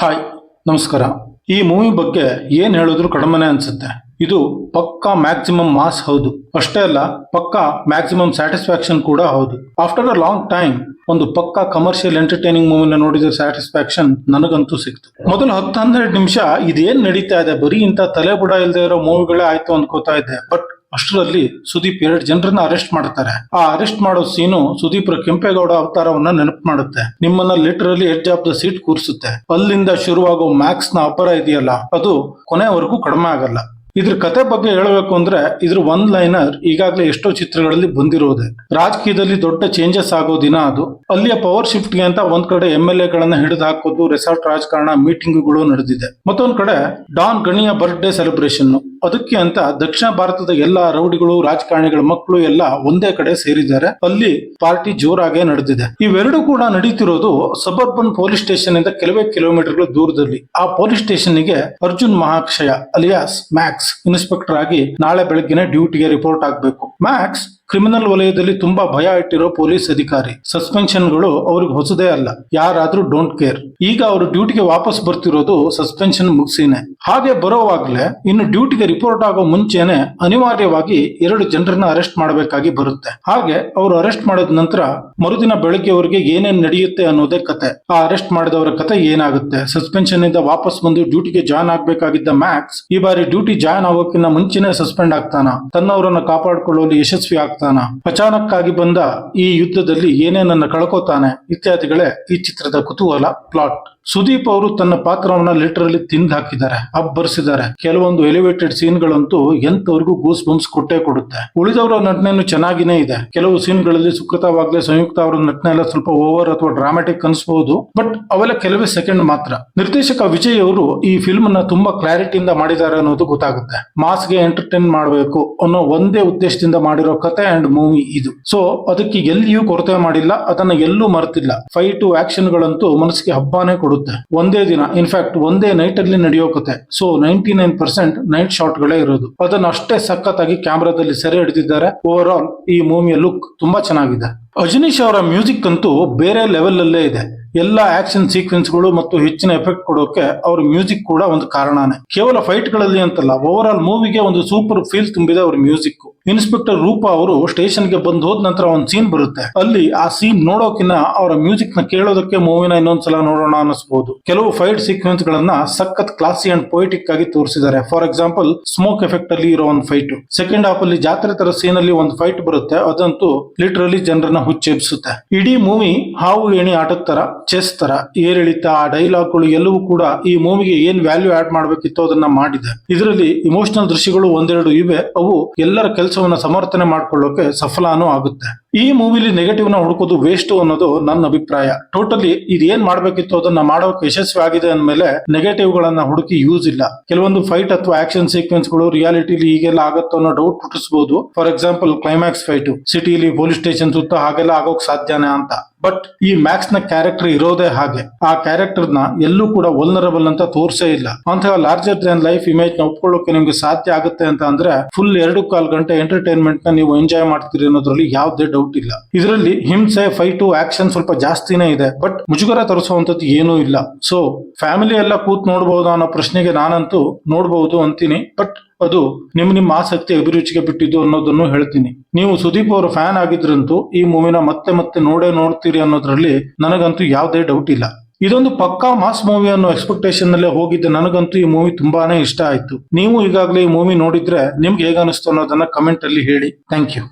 Hi, ನಮಸ್ಕಾರ. ಈ movie ಬಗ್ಗೆ ಏನ್ ಹೇಳಿದ್ರು ಕಡಿಮೆನೆ ಅನ್ಸುತ್ತೆ. ಇದು ಪಕ್ಕಾ ಮ್ಯಾಕ್ಸಿಮಮ್ ಮಾಸ್ ಹೌದು. ಅಷ್ಟೇ ಅಲ್ಲ, ಪಕ್ಕಾ ಮ್ಯಾಕ್ಸಿಮಮ್ ಸ್ಯಾಟಿಸ್ಫ್ಯಾಕ್ಷನ್ ಕೂಡ ಹೌದು. ಆಫ್ಟರ್ ಅ ಲಾಂಗ್ ಟೈಮ್ ಒಂದು ಪಕ್ಕಾ ಕಮರ್ಷಿಯಲ್ ಎಂಟರ್ಟೈನಿಂಗ್ ಮೂವಿನ ನೋಡಿದ ಸ್ಯಾಟಿಸ್ಫ್ಯಾಕ್ಷನ್ ನನಗಂತೂ ಸಿಕ್ತು. ಮೊದಲು ಹತ್ತು ಹನ್ನೆರಡು ನಿಮಿಷ ಇದೇನ್ ನಡೀತಾ ಇದೆ, ಬರೀ ಇಂಥ ತಲೆ ಬುಡ ಇಲ್ಲದೆ ಇರೋ ಮೂವಿಗಳೇ ಆಯ್ತು ಅನ್ಕೋತಾ ಇದ್ದೆ. ಬಟ್ ಅಷ್ಟರಲ್ಲಿ ಸುದೀಪ್ ಎರಡು ಜನರನ್ನ ಅರೆಸ್ಟ್ ಮಾಡ್ತಾರೆ ಆ ಅರೆಸ್ಟ್ ಮಾಡೋ ಸೀನು ಸುದೀಪ್ರ ಕೆಂಪೇಗೌಡ ಅವತಾರವನ್ನ ನೆನಪು ಮಾಡುತ್ತೆ. ನಿಮ್ಮನ್ನ literally edge of the seat ಕೂರಿಸುತ್ತೆ. ಅಲ್ಲಿಂದ ಶುರುವಾಗೋ ಮ್ಯಾಕ್ಸ್ನ ಅಪರ ಇದೆಯಲ್ಲ, ಅದು ಕೊನೆವರೆಗೂ ಕಡಿಮೆ ಆಗಲ್ಲ. ಇದ್ರ ಕತೆ ಬಗ್ಗೆ ಹೇಳಬೇಕು ಅಂದ್ರೆ ಇದ್ರ ಒನ್ ಲೈನರ್ ಈಗಾಗಲೇ ಎಷ್ಟೋ ಚಿತ್ರಗಳಲ್ಲಿ ಬಂದಿರೋದೆ. ರಾಜಕೀಯದಲ್ಲಿ ದೊಡ್ಡ ಚೇಂಜಸ್ ಆಗೋ ದಿನ ಅದು. ಅಲ್ಲಿಯ ಪವರ್ ಶಿಫ್ಟ್ಗೆ ಅಂತ ಒಂದ್ ಕಡೆ ಎಂ ಎಲ್ ಎಗಳನ್ನ ಹಿಡಿದು ಹಾಕೋದು ರೆಸಾರ್ಟ್ ರಾಜಕಾರಣ ಮೀಟಿಂಗ್ಗಳು ನಡೆದಿದೆ. ಮತ್ತೊಂದ್ ಕಡೆ ಡಾನ್ ಗಣಿಯ ಬರ್ತ್ಡೇ ಸೆಲೆಬ್ರೇಷನ್ ಅದಕ್ಕೆ ಅಂತ ದಕ್ಷಿಣ ಭಾರತದ ಎಲ್ಲಾ ರೌಡಿಗಳು, ರಾಜಕಾರಣಿಗಳ, ಮಕ್ಕಳು ಎಲ್ಲ ಒಂದೇ ಕಡೆ ಸೇರಿದ್ದಾರೆ. ಅಲ್ಲಿ ಪಾರ್ಟಿ ಜೋರಾಗೆ ನಡೆದಿದೆ. ಇವೆರಡು ಕೂಡ ನಡೀತಿರೋದು ಸಬರ್ಬನ್ ಪೊಲೀಸ್ ಸ್ಟೇಷನ್ ಇಂದ ಕೆಲವೇ ಕಿಲೋಮೀಟರ್ಗಳು ದೂರದಲ್ಲಿ. ಆ ಪೊಲೀಸ್ ಸ್ಟೇಷನ್ಗೆ Arjun Mahakshay, alias Max inspector ಆಗಿ ನಾಳೆ ಬೆಳಗ್ಗೆನೆ ಡ್ಯೂಟಿಗೆ ರಿಪೋರ್ಟ್ ಆಗಬೇಕು ಮ್ಯಾಕ್ಸ್ ಕ್ರಿಮಿನಲ್ ವಲಯದಲ್ಲಿ ತುಂಬಾ ಭಯ ಇಟ್ಟಿರೋ ಪೊಲೀಸ್ ಅಧಿಕಾರಿ. ಸಸ್ಪೆನ್ಷನ್ಗಳು ಅವ್ರಿಗೆ ಹೊಸದೇ ಅಲ್ಲ. ಯಾರಾದ್ರೂ ಡೋಂಟ್ ಕೇರ್. ಈಗ ಅವರು ಡ್ಯೂಟಿಗೆ ವಾಪಸ್ ಬರ್ತಿರೋದು ಸಸ್ಪೆನ್ಷನ್ ಮುಗಿಸಿನೇ. ಹಾಗೆ ಬರೋವಾಗ್ಲೇ ಇನ್ನು ಡ್ಯೂಟಿಗೆ ರಿಪೋರ್ಟ್ ಆಗೋ ಮುಂಚೆನೆ ಅನಿವಾರ್ಯವಾಗಿ ಎರಡು ಜನರನ್ನ ಅರೆಸ್ಟ್ ಮಾಡಬೇಕಾಗಿ ಬರುತ್ತೆ. ಹಾಗೆ ಅವರು ಅರೆಸ್ಟ್ ಮಾಡಿದ ನಂತರ ಮರುದಿನ ಬೆಳಗ್ಗೆ ಅವರಿಗೆ ಏನೇನ್ ನಡೆಯುತ್ತೆ ಅನ್ನೋದೇ ಕತೆ. ಆ ಅರೆಸ್ಟ್ ಮಾಡಿದವರ ಕತೆ ಏನಾಗುತ್ತೆ? ಸಸ್ಪೆನ್ಷನ್ ಇಂದ ವಾಪಸ್ ಬಂದು ಡ್ಯೂಟಿಗೆ ಜಾಯ್ನ್ ಆಗ್ಬೇಕಾಗಿದ್ದ ಮ್ಯಾಕ್ಸ್ ಈ ಬಾರಿ ಡ್ಯೂಟಿ ಜಾಯ್ನ್ ಆಗೋಕ್ಕಿಂತ ಮುಂಚೆನೆ ಸಸ್ಪೆಂಡ್ ಆಗ್ತಾನ? ತನ್ನವರನ್ನ ಕಾಪಾಡಿಕೊಳ್ಳುವಲ್ಲಿ ಯಶಸ್ವಿ ಆಗ್ತಾನ? ಅಚಾನಕ್ ಅಚಾನಕ್ಕಾಗಿ ಬಂದ ಈ ಯುದ್ಧದಲ್ಲಿ ಏನೇನನ್ನ ಕಳ್ಕೋತಾನೆ ಇತ್ಯಾದಿಗಳೇ ಈ ಚಿತ್ರದ ಕುತೂಹಲ ಪ್ಲಾಟ್ ಸುದೀಪ್ ಅವರು ತನ್ನ ಪಾತ್ರವನ್ನ ಲಿಟರಲಿ ತಿಂದು ಹಾಕಿದ್ದಾರೆ, ಅಬ್ಬರಿಸಿದ್ದಾರೆ. ಕೆಲವೊಂದು ಎಲಿವೇಟೆಡ್ ಸೀನ್ಗಳಂತೂ ಎಂತವರೆಗೂ ಗೂಸ್ ಬಂಪ್ಸ್ ಕೊಟ್ಟೆ ಕೊಡುತ್ತೆ. ಉಳಿದವರ ನಟನೆಯನ್ನು ಚೆನ್ನಾಗಿನೇ ಇದೆ. ಕೆಲವು ಸೀನ್ಗಳಲ್ಲಿ ಗಳಲ್ಲಿ ಸುಖತವಾಗ್ಲೇ ಸಂಯುಕ್ತ ಅವರ ನಟನೆ ಎಲ್ಲ ಸ್ವಲ್ಪ ಓವರ್ ಅಥವಾ ಡ್ರಾಮ್ಯಾಟಿಕ್ ಅನ್ಸ್ಬಹುದು ಬಟ್ ಅವೆಲ್ಲ ಕೆಲವೇ ಸೆಕೆಂಡ್ ಮಾತ್ರ. ನಿರ್ದೇಶಕ ವಿಜಯ್ ಅವರು ಈ ಫಿಲ್ಮ್ನ ತುಂಬಾ ಕ್ಲಾರಿಟಿಯಿಂದ ಮಾಡಿದ್ದಾರೆ ಅನ್ನೋದು ಗೊತ್ತಾಗುತ್ತೆ. ಮಾಸ್ಗೆ ಎಂಟರ್ಟೈನ್ ಮಾಡಬೇಕು ಅನ್ನೋ ಒಂದೇ ಉದ್ದೇಶದಿಂದ ಮಾಡಿರೋ ಕತೆ ಅಂಡ್ ಮೂವಿ ಇದು. ಸೊ ಅದಕ್ಕೆ ಎಲ್ಲಿಯೂ ಕೊರತೆ ಮಾಡಿಲ್ಲ, ಅದನ್ನ ಎಲ್ಲೂ ಮರೆತಿಲ್ಲ. ಫೈಟ್ ಆಕ್ಷನ್ ಗಳಂತೂ ಮನಸ್ಸಿಗೆ ಹಬ್ಬಾನೇ ಕೊಡುತ್ತೆ. ಒಂದೇ ದಿನ ಇನ್ಫ್ಯಾಕ್ಟ್ ಒಂದೇ ನೈಟ್ ಅಲ್ಲಿ ನಡೆಯೋ ಕತೆ so ninety nine percent night shot ಗಳೇ ಇರೋದು. ಅದನ್ನ ಅಷ್ಟೇ ಸಖತ್ತಾಗಿ ಕ್ಯಾಮ್ರಾದಲ್ಲಿ ಸೆರೆ ಹಿಡಿದಿದ್ದಾರೆ. ಓವರ್ ಆಲ್ ಈ ಮೂವಿಯ ಲುಕ್ ತುಂಬಾ ಚೆನ್ನಾಗಿದೆ. ಅಜನೀಶ್ ಅವರ ಮ್ಯೂಸಿಕ್ ಅಂತೂ ಬೇರೆ ಲೆವೆಲ್ ಅಲ್ಲೇ ಇದೆ. ಎಲ್ಲ ಆಕ್ಷನ್ ಸೀಕ್ವೆನ್ಸ್ಗಳು ಮತ್ತು ಹೆಚ್ಚಿನ ಎಫೆಕ್ಟ್ ಕೊಡೋಕೆ ಅವ್ರ ಮ್ಯೂಸಿಕ್ ಕೂಡ ಒಂದು ಕಾರಣನೇ. ಕೇವಲ ಫೈಟ್ಗಳಲ್ಲಿ ಅಂತಲ್ಲ ಓವರ್ ಆಲ್ ಮೂವಿಗೆ ಒಂದು ಸೂಪರ್ ಫೀಲ್ ತುಂಬಿದೆ ಅವ್ರ ಮ್ಯೂಸಿಕ್ ಇನ್ಸ್ಪೆಕ್ಟರ್ ರೂಪಾ ಅವರು ಸ್ಟೇಷನ್ಗೆ ಬಂದು ಹೋದ ನಂತರ ಒಂದು ಸೀನ್ ಬರುತ್ತೆ. ಅಲ್ಲಿ ಆ ಸೀನ್ ನೋಡೋಕಿನ್ನ ಅವರ ಮ್ಯೂಸಿಕ್ನ ಕೇಳೋದಕ್ಕೆ ಮೂವಿನ ಇನ್ನೊಂದ್ಸಲ ನೋಡೋಣ ಅನಿಸಬಹುದು ಕೆಲವು ಫೈಟ್ ಸೀಕ್ವೆನ್ಸ್ ಗಳನ್ನ ಸಖತ್ ಕ್ಲಾಸಿ ಅಂಡ್ ಪೊಯಿಟಿಕ್ ಆಗಿ ತೋರಿಸಿದ್ದಾರೆ. ಫಾರ್ ಎಕ್ಸಾಂಪಲ್, ಸ್ಮೋಕ್ ಎಫೆಕ್ಟ್ ಅಲ್ಲಿ ಇರೋ ಒಂದು ಫೈಟ್. ಸೆಕೆಂಡ್ ಹಾಫ್ ಅಲ್ಲಿ ಜಾತ್ರೆ ತರ ಸೀನ್ ಅಲ್ಲಿ ಒಂದು ಫೈಟ್ ಬರುತ್ತೆ. ಅದಂತೂ ಲಿಟರಲಿ ಜನರನ್ನ ಹುಚ್ಚೆಬ್ಸುತ್ತೆ. ಇಡೀ ಮೂವಿ ಹಾವು, ಏಣಿ, ಆಟದ ತರ, ಚೆಸ್ ತರ, ಏರಿಳಿತ, ಆ ಡೈಲಾಗ್ಗಳು ಎಲ್ಲವೂ ಕೂಡ ಈ ಮೂವಿಗೆ ಏನ್ ವ್ಯಾಲ್ಯೂ ಆಡ್ ಮಾಡಬೇಕಿತ್ತು ಅದನ್ನ ಮಾಡಿದೆ. ಇದರಲ್ಲಿ ಇಮೋಷನಲ್ ದೃಶ್ಯಗಳು ಒಂದೆರಡು ಇವೆ. ಅವು ಎಲ್ಲರ ಕೆಲಸವನ್ನ ಸಮರ್ಥನೆ ಮಾಡಿಕೊಳ್ಳೋಕೆ ಸಫಲಾನೂ ಆಗುತ್ತೆ. ಈ ಮೂವಿಲಿ ನ ಹುಡುಕೋದು ವೇಸ್ಟ್ ಅನ್ನೋದು ನನ್ನ ಅಭಿಪ್ರಾಯ. ಟೋಟಲಿ ಇದೇನ್ ಮಾಡ್ಬೇಕಿತ್ತು ಅದನ್ನ ಮಾಡೋಕೆ ಯಶಸ್ವಿ ಆಗಿದೆ ಅಂದ್ಮೇಲೆ ನೆಗೆಟಿವ್ ಗಳನ್ನ ಹುಡುಕಿ ಯೂಸ್ ಇಲ್ಲ. ಕೆಲವೊಂದು ಫೈಟ್ ಅಥವಾ ಆಕ್ಷನ್ ಸೀಕ್ವೆನ್ಸ್ಗಳು ರಿಯಾಲಿಟಿಲಿ ಹೀಗೆಲ್ಲ ಆಗತ್ತೋ ಅನ್ನೋ ಡೌಟ್ ಹುಟ್ಟಿಸಬಹುದು ಫಾರ್ ಎಕ್ಸಾಂಪಲ್ ಕ್ಲೈಮ್ಯಾಕ್ಸ್ ಫೈಟ್ ಸಿಟಿಲಿ ಪೊಲೀಸ್ ಸ್ಟೇಷನ್ ಸುತ್ತ ಹಾಗೆಲ್ಲ ಆಗೋಕ್ ಸಾಧ್ಯನೇ ಅಂತ. ಬಟ್ ಈ ಮ್ಯಾಕ್ಸ್ನ ಕ್ಯಾರೆಕ್ಟರ್ ಇರೋದೇ ಹಾಗೆ. ಆ ಕ್ಯಾರೆಕ್ಟರ್ನ ಎಲ್ಲೂ ಕೂಡ ವಲ್ನರಬಲ್ ಅಂತ ತೋರ್ಸೇ ಇಲ್ಲ. ಅಂತ ಲಾರ್ಜರ್ ದನ್ ಲೈಫ್ ಇಮೇಜ್ನ ಒಪ್ಕೊಳ್ಳೋಕೆ ನಿಮ್ಗೆ ಸಾಧ್ಯ ಆಗುತ್ತೆ ಅಂತ ಅಂದ್ರೆ ಫುಲ್ ಎರಡು ಕಾಲ್ ಗಂಟೆ ಎಂಟರ್ಟೈನ್ಮೆಂಟ್ನ ನೀವು ಎಂಜಾಯ್ ಮಾಡ್ತೀರಿ ಅನ್ನೋದ್ರಲ್ಲಿ ಯಾವುದೇ ಡೌಟ್ ಇಲ್ಲ. ಇದರಲ್ಲಿ ಹಿಂಸೆ ಫೈಟು ಆಕ್ಷನ್ ಸ್ವಲ್ಪ ಜಾಸ್ತಿನೇ ಇದೆ. ಬಟ್ ಮುಜುಗರ ತರಿಸುವಂತದ್ದು ಏನೂ ಇಲ್ಲ. ಸೊ ಫ್ಯಾಮಿಲಿ ಎಲ್ಲ ಕೂತ್ ನೋಡಬಹುದು ಅನ್ನೋ ಪ್ರಶ್ನೆಗೆ ನಾನಂತೂ ನೋಡಬಹುದು ಅಂತೀನಿ. ಬಟ್ ಅದು ನಿಮ್ ನಿಮ್ಮ ಆಸಕ್ತಿ, ಅಭಿರುಚಿಗೆ ಬಿಟ್ಟಿದ್ದು ಅನ್ನೋದನ್ನು ಹೇಳ್ತೀನಿ. ನೀವು ಸುದೀಪ್ ಅವರ ಫ್ಯಾನ್ ಆಗಿದ್ರಂತೂ ಈ ಮೂವಿನ ಮತ್ತೆ ಮತ್ತೆ ನೋಡೇ ನೋಡ್ತೀರಿ ಅನ್ನೋದ್ರಲ್ಲಿ ನನಗಂತೂ ಯಾವುದೇ ಡೌಟ್ ಇಲ್ಲ. ಇದೊಂದು ಪಕ್ಕಾ ಮಾಸ್ ಮೂವಿ ಅನ್ನೋ ಎಕ್ಸ್ಪೆಕ್ಟೇಷನ್ ನಲ್ಲೇ ಹೋಗಿದ್ದೆ ನನಗಂತೂ ಈ ಮೂವಿ ತುಂಬಾನೇ ಇಷ್ಟ ಆಯ್ತು. ನೀವು ಈಗಾಗಲೇ ಈ ಮೂವಿ ನೋಡಿದ್ರೆ ನಿಮ್ಗೆ ಹೇಗನ್ನಿಸ್ತು ಅನ್ನೋದನ್ನ ಕಮೆಂಟ್ ಅಲ್ಲಿ ಹೇಳಿ. Thank you